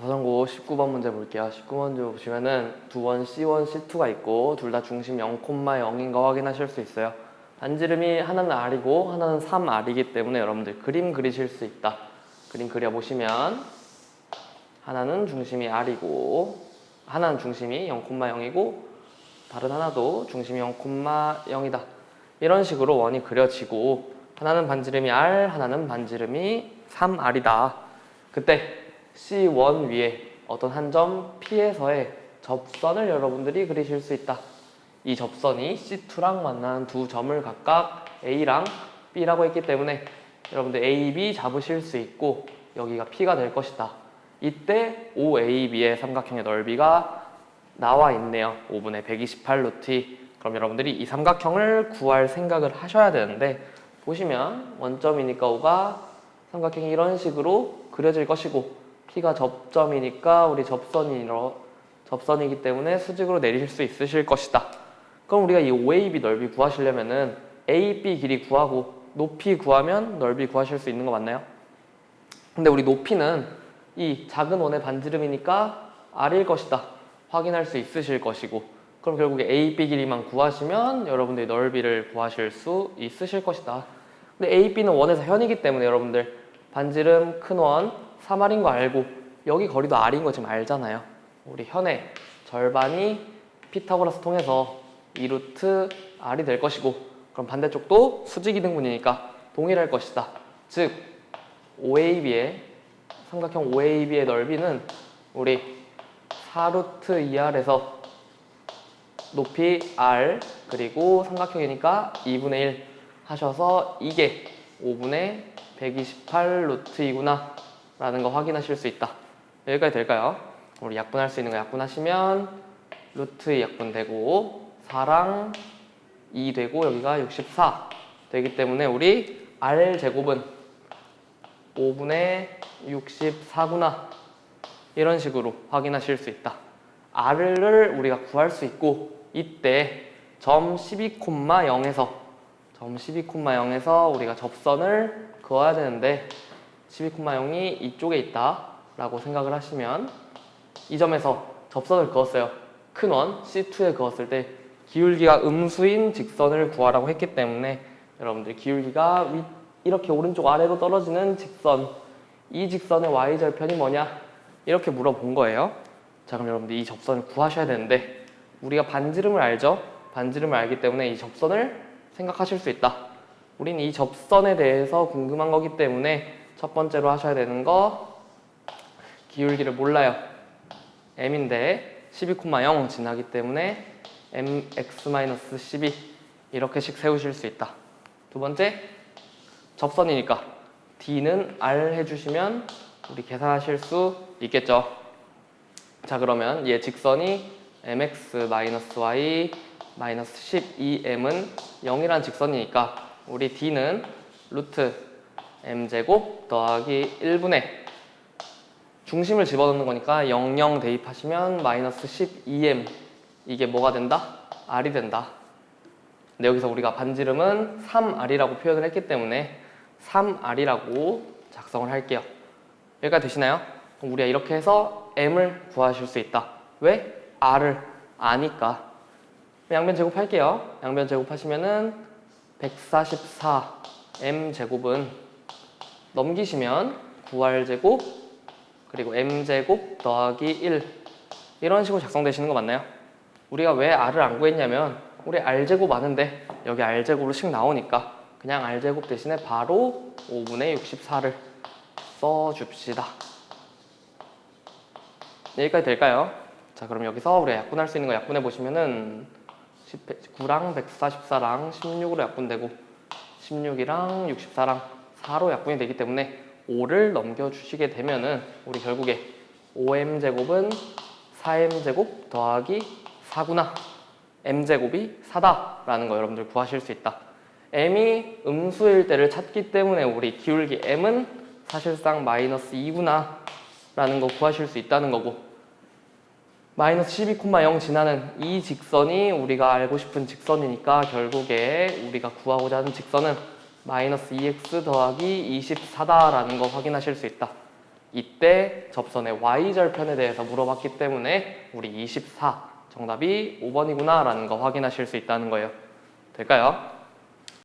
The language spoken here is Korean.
서정고 19번 문제 볼게요. 19번 보시면은 두 번 C1, C2가 있고 둘 다 중심 0,0인 거 확인하실 수 있어요. 반지름이 하나는 R이고 하나는 3R이기 때문에 여러분들 그림 그리실 수 있다. 그림 그려보시면 하나는 중심이 R이고 하나는 중심이 0,0이고 다른 하나도 중심이 0,0이다. 이런 식으로 원이 그려지고 하나는 반지름이 R, 하나는 반지름이 3R이다. 그때 C1 위에 어떤 한 점 P에서의 접선을 여러분들이 그리실 수 있다. 이 접선이 C2랑 만나는 두 점을 각각 A랑 B라고 했기 때문에 여러분들 A, B 잡으실 수 있고 여기가 P가 될 것이다. 이때 OAB의 삼각형의 넓이가 나와 있네요. 5분의 128 루트. 그럼 여러분들이 이 삼각형을 구할 생각을 하셔야 되는데 보시면 원점이니까 O가 삼각형이 이런 식으로 그려질 것이고 P가 접점이니까 우리 접선이로 접선이기 때문에 수직으로 내리실 수 있으실 것이다. 그럼 우리가 이 OAB 넓이 구하시려면은 AB 길이 구하고 높이 구하면 넓이 구하실 수 있는 거 맞나요? 근데 우리 높이는 이 작은 원의 반지름이니까 R일 것이다. 확인할 수 있으실 것이고 그럼 결국에 AB 길이만 구하시면 여러분들이 넓이를 구하실 수 있으실 것이다. 근데 AB는 원에서 현이기 때문에 여러분들 반지름 큰 원 3R인 거 알고 여기 거리도 R인 거 지금 알잖아요. 우리 현의 절반이 피타고라스 통해서 2루트 R이 될 것이고 그럼 반대쪽도 수직 이등분이니까 동일할 것이다. 즉 OAB의 삼각형 OAB의 넓이는 우리 4루트 2R에서 높이 R 그리고 삼각형이니까 2분의 1 하셔서 이게 5분의 128 루트 이구나 라는 거 확인하실 수 있다. 여기까지 될까요? 우리 약분할 수 있는 거 약분하시면 루트 약분되고 4랑 2 되고 여기가 64 되기 때문에 우리 R 제곱은 5분의 64구나 이런 식으로 확인하실 수 있다. R을 우리가 구할 수 있고 이때 점 12,0에서 점 12,0에서 우리가 접선을 그어야 되는데 12,0이 이쪽에 있다 라고 생각을 하시면 이 점에서 접선을 그었어요. 큰 원 C2에 그었을 때 기울기가 음수인 직선을 구하라고 했기 때문에 여러분들 기울기가 위, 이렇게 오른쪽 아래로 떨어지는 직선 이 직선의 y절편이 뭐냐 이렇게 물어본 거예요. 자 그럼 여러분들 이 접선을 구하셔야 되는데 우리가 반지름을 알죠? 반지름을 알기 때문에 이 접선을 생각하실 수 있다. 우린 이 접선에 대해서 궁금한 거기 때문에 첫 번째로 하셔야 되는 거 기울기를 몰라요. m인데 12,0 지나기 때문에 mx-12 이렇게씩 세우실 수 있다. 두 번째 접선이니까 d는 r 해주시면 우리 계산하실 수 있겠죠. 자 그러면 얘 직선이 mx-y 12m은 0이란 직선이니까 우리 d는 루트 m제곱 더하기 1분의 중심을 집어넣는 거니까 00 대입하시면 마이너스 12m 이게 뭐가 된다? r이 된다. 근데 여기서 우리가 반지름은 3r이라고 표현을 했기 때문에 3r이라고 작성을 할게요. 여기까지 되시나요? 그럼 우리가 이렇게 해서 m을 구하실 수 있다. 왜? r을 아니까. 양변 제곱할게요. 양변 제곱하시면은 144 m 제곱은 넘기시면 9r 제곱 그리고 m 제곱 더하기 1 이런 식으로 작성되시는 거 맞나요? 우리가 왜 r을 안 구했냐면 우리 r 제곱 아는데 여기 r 제곱으로 식 나오니까 그냥 r 제곱 대신에 바로 5분의 64를 써줍시다. 여기까지 될까요? 자 그럼 여기서 우리가 약분할 수 있는 거 약분해 보시면은 9랑 144랑 16으로 약분되고 16이랑 64랑 4로 약분이 되기 때문에 5를 넘겨주시게 되면은 우리 결국에 5m 제곱은 4m 제곱 더하기 4구나 m 제곱이 4다라는 거 여러분들 구하실 수 있다. m이 음수일 때를 찾기 때문에 우리 기울기 m은 사실상 마이너스 2구나 라는 거 구하실 수 있다는 거고 마이너스 12,0 지나는 이 직선이 우리가 알고 싶은 직선이니까 결국에 우리가 구하고자 하는 직선은 마이너스 2x 더하기 24다라는 거 확인하실 수 있다. 이때 접선의 y절편에 대해서 물어봤기 때문에 우리 24 정답이 5번이구나 라는 거 확인하실 수 있다는 거예요. 될까요?